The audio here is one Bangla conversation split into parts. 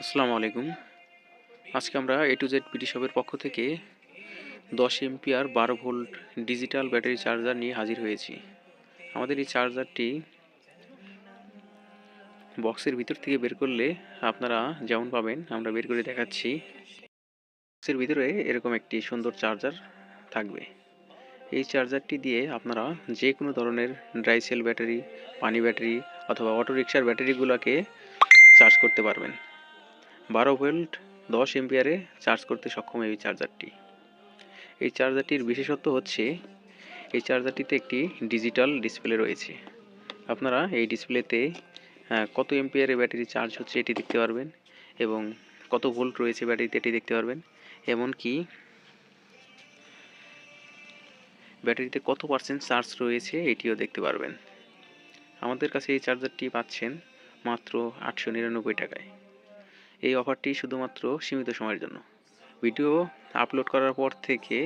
আসসালামু আলাইকুম। আজকে আমরা এ টু জেড পিটি শপের পক্ষ থেকে দশ এমপিআর বারো ভোল্ট ডিজিটাল ব্যাটারি চার্জার নিয়ে হাজির হয়েছি। আমাদের এই চার্জারটি বক্সের ভিতর থেকে বের করলে আপনারা যেমন পাবেন, আমরা বের করে দেখাচ্ছি। বক্সের ভিতরে এরকম একটি সুন্দর চার্জার থাকবে। এই চার্জারটি দিয়ে আপনারা যে কোনো ধরনের ড্রাই সেল ব্যাটারি, পানি ব্যাটারি অথবা অটো রিক্সার ব্যাটারিগুলোকে চার্জ করতে পারবেন। বারো ভোল্ট দশ এম্পিয়ারে চার্জ করতে সক্ষম এই চার্জারটি। এই চার্জারটির বিশেষত্ব হচ্ছে, এই চার্জারটিতে একটি ডিজিটাল ডিসপ্লে রয়েছে। আপনারা এই ডিসপ্লেতে কত এম্পিয়ারে ব্যাটারি চার্জ হচ্ছে এটি দেখতে পারবেন এবং কত ভোল্ট রয়েছে ব্যাটারিতে এটি দেখতে পারবেন। এমনকি ব্যাটারিতে কত পার্সেন্ট চার্জ রয়েছে এটিও দেখতে পারবেন। আমাদের কাছে এই চার্জারটি পাচ্ছেন মাত্র আটশো নিরানব্বই টাকায়। এই অফারটি শুধুমাত্র সীমিত সময়ের জন্য। ভিডিও আপলোড করার পর থেকে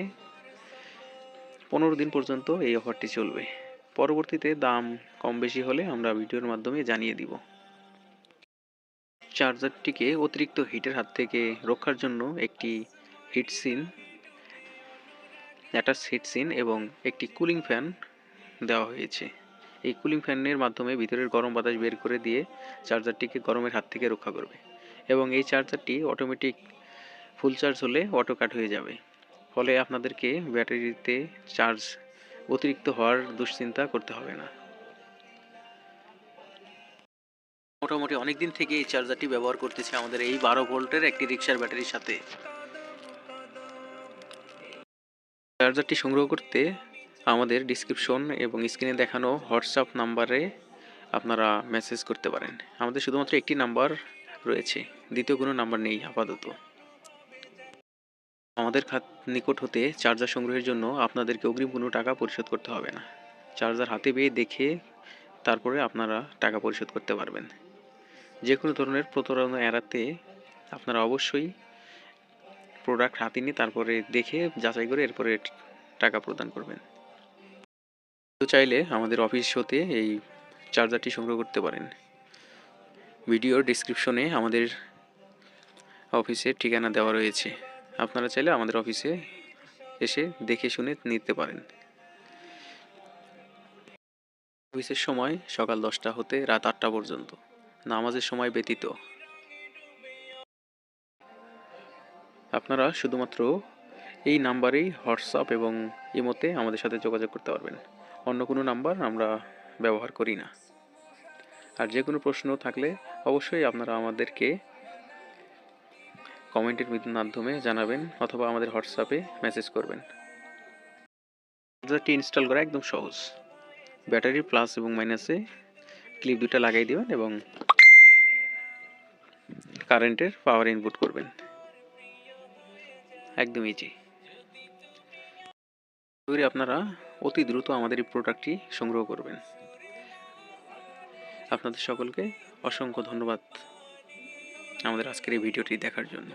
পনেরো দিন পর্যন্ত এই অফারটি চলবে। পরবর্তীতে দাম কম বেশি হলে আমরা ভিডিওর মাধ্যমে জানিয়ে দিব। চার্জারটিকে অতিরিক্ত হিটের হাত থেকে রক্ষার জন্য একটি heat sink attach heat sink এবং একটি কুলিং ফ্যান দেওয়া হয়েছে। এই কুলিং ফ্যানের মাধ্যমে ভিতরের গরম বাতাস বের করে দিয়ে চার্জারটিকে গরমের হাত থেকে রক্ষা করবে। এবং এই চার্জারটি অটোমেটিক ফুল চার্জ হলে অটো কাট হয়ে যাবে। ফলে আপনাদেরকে ব্যাটারিতে চার্জ অতিরিক্ত হওয়ার দুশ্চিন্তা করতে হবে না। মোটামুটি অনেক দিন থেকে এই চার্জারটি ব্যবহার করতেছে আমাদের এই বারো ভোল্টের একটি রিক্সার ব্যাটারির সাথে। চার্জারটি সংগ্রহ করতে আমাদের ডিসক্রিপশন এবং স্ক্রিনে দেখানো হোয়াটসঅ্যাপ নাম্বারে আপনারা মেসেজ করতে পারেন। আমাদের শুধুমাত্র একটি নাম্বার রয়েছে। দ্বিতীয় কোনো নাম্বার নেই, আপাতত। আমাদের খাত নিকট হতে চার্জার সংগ্রহের জন্য আপনাদেরকে অগ্রিম কোনো টাকা পরিশোধ করতে হবে না। চার্জার হাতে পেয়ে দেখে তারপরে আপনারা টাকা পরিশোধ করতে পারবেন। যে কোনো ধরনের প্রতারণা এড়াতে আপনারা অবশ্যই প্রোডাক্ট হাতে নিয়ে তারপরে দেখে যাচাই করে এরপরে টাকা প্রদান করবেন। তো চাইলে আমাদের অফিস হতে এই চার্জারটি সংগ্রহ করতে পারেন। ভিডিওর ডিসক্রিপশনে আমাদের অফিসের ঠিকানা দেওয়া রয়েছে। আপনারা চাইলে আমাদের অফিসে এসে দেখে শুনে নিতে পারেন। অফিসের সময় সকাল দশটা হতে রাত আটটা পর্যন্ত। নামাজের সময় ব্যতীত। আপনারা শুধুমাত্র এই নাম্বারেই হোয়াটসঅ্যাপ এবং ইমোতে আমাদের সাথে যোগাযোগ করতে পারবেন। অন্য কোনো নাম্বার আমরা ব্যবহার করি না। আর যে কোনো প্রশ্ন থাকলে অবশ্যই আপনারা আমাদেরকে কমেন্টের মাধ্যমে জানাবেন অথবা আমাদের হোয়াটসঅ্যাপে মেসেজ করবেন। চার্জারটি ইনস্টল করা একদম সহজ। ব্যাটারির প্লাস এবং মাইনাসে ক্লিপ দুটা লাগাই দেবেন এবং কারেন্টের পাওয়ার ইনপুট করবেন। একদম ইজি আপনারা অতি দ্রুত আমাদের এই প্রোডাক্টটি সংগ্রহ করবেন। আপনাদের সকলকে অসংখ্য ধন্যবাদ আমাদের আজকের এই ভিডিওটি দেখার জন্য।